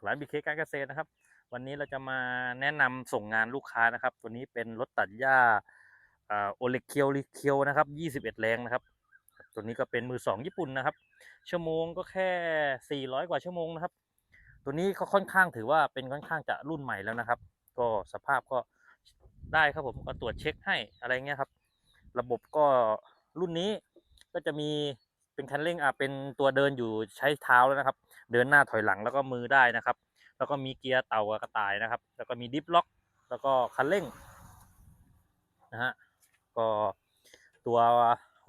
จากร้านบีเคการเกษตรนะครับ วันนี้เราจะมาแนะนำส่งงานลูกค้านะครับ ตัวนี้เป็นรถตัดหญ้าโอเลเคียวลิเคียวนะครับ 21 แรงนะครับ ตัวนี้ก็เป็นมือสองญี่ปุ่นนะครับ ชั่วโมงก็แค่ 400 กว่าชั่วโมงนะครับ ตัวนี้ก็ค่อนข้างถือว่าเป็นค่อนข้างจะรุ่นใหม่แล้วนะครับ ก็สภาพก็ได้ครับผมก็ตรวจเช็คให้อะไรเงี้ยครับ ระบบก็รุ่นนี้ก็จะมี เป็นคันเร่งอะเป็นตัวเดินอยู่ใช้เท้าแล้วนะครับ เดินหน้าถอยหลังแล้วก็มือได้นะครับ แล้วก็มีเกียร์เต่ากระต่ายนะครับ แล้วก็มีดิฟล็อก แล้วก็คันเร่งนะฮะก็ตัว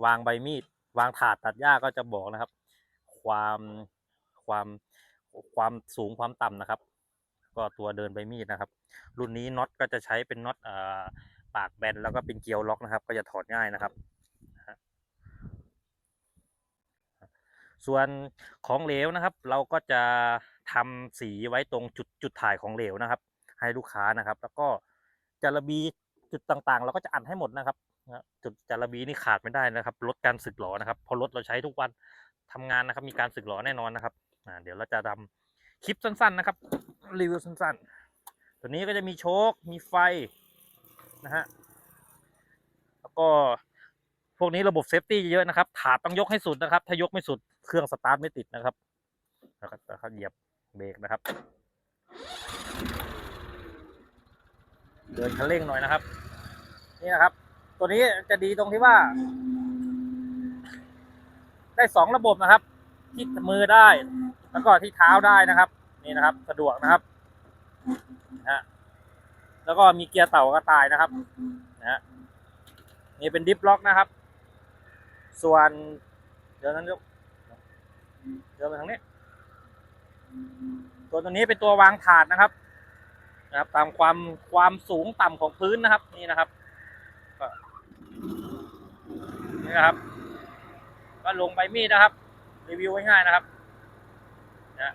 วางใบมีด วางถาดตัดหญ้าก็จะบอกนะครับ ความความความสูงความต่ำนะครับ ก็ตัวเดินใบมีดนะครับ รุ่นนี้น็อตก็จะใช้เป็นน็อตอ่าปากแบนแล้วก็เป็นเกียวล็อกนะครับ ก็จะถอดง่ายนะครับ ส่วนของเหลวนะครับ เราก็จะทำสีไว้ตรงจุดจุดถ่ายของเหลวนะครับ ให้ลูกค้านะครับ แล้วก็จาระบีจุดต่างๆ เราก็จะอัดให้หมดนะครับจุดจาระบีนี่ขาดไม่ได้นะครับลดการสึกหรอนะครับพราะรถเราใช้ทุกวันทำงานนะครับ มีการสึกหรอแน่นอนนะครับเดี๋ยวเราจะทำคลิปสั้น ๆ นะครับรีวิวสั้นๆ ตัวนี้ก็จะมีโชคมีไฟนะฮะแล้วก็ พวกนี้ระบบเซฟตี้เยอะนะครับ ถาดต้องยกให้สุดนะครับ ถ้ายกไม่สุดเครื่องสตาร์ทไม่ติดนะครับแล้วก็เหยียบเบรกนะครับ เดินคันเร่งหน่อยนะครับ นี่นะครับ ตัวนี้จะดีตรงที่ว่า ได้สองระบบนะครับ ที่มือได้ แล้วก็ที่เท้าได้นะครับ นี่นะครับ สะดวกนะครับนะฮะแล้วก็มีเกียร์เต่ากระต่ายนะครับนะฮะนี่เป็นดิฟล็อกนะครับ ส่วน เดี๋ยวนั้นยกเดี๋ยวไปทางนี้ ตัวตัวนี้เป็นตัววางถาดนะครับ นะครับ ตามความความสูงต่ำของพื้นนะครับนี่นะครับนี่นะครับ ก็ลงใบมีดนะครับรีวิวง่ายๆนะครับนะ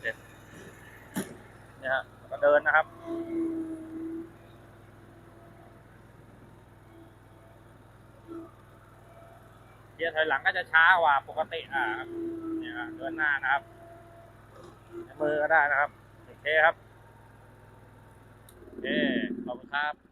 เด็ดเนี่ยฮะก็เดินนะครับ กียร์ถอยหลังก็จะช้ากว่าปกติอ่าเนี่ยฮะเดินหน้านะครับมือก็ได้นะครับโอเคครับโอเคขอบคุณครับ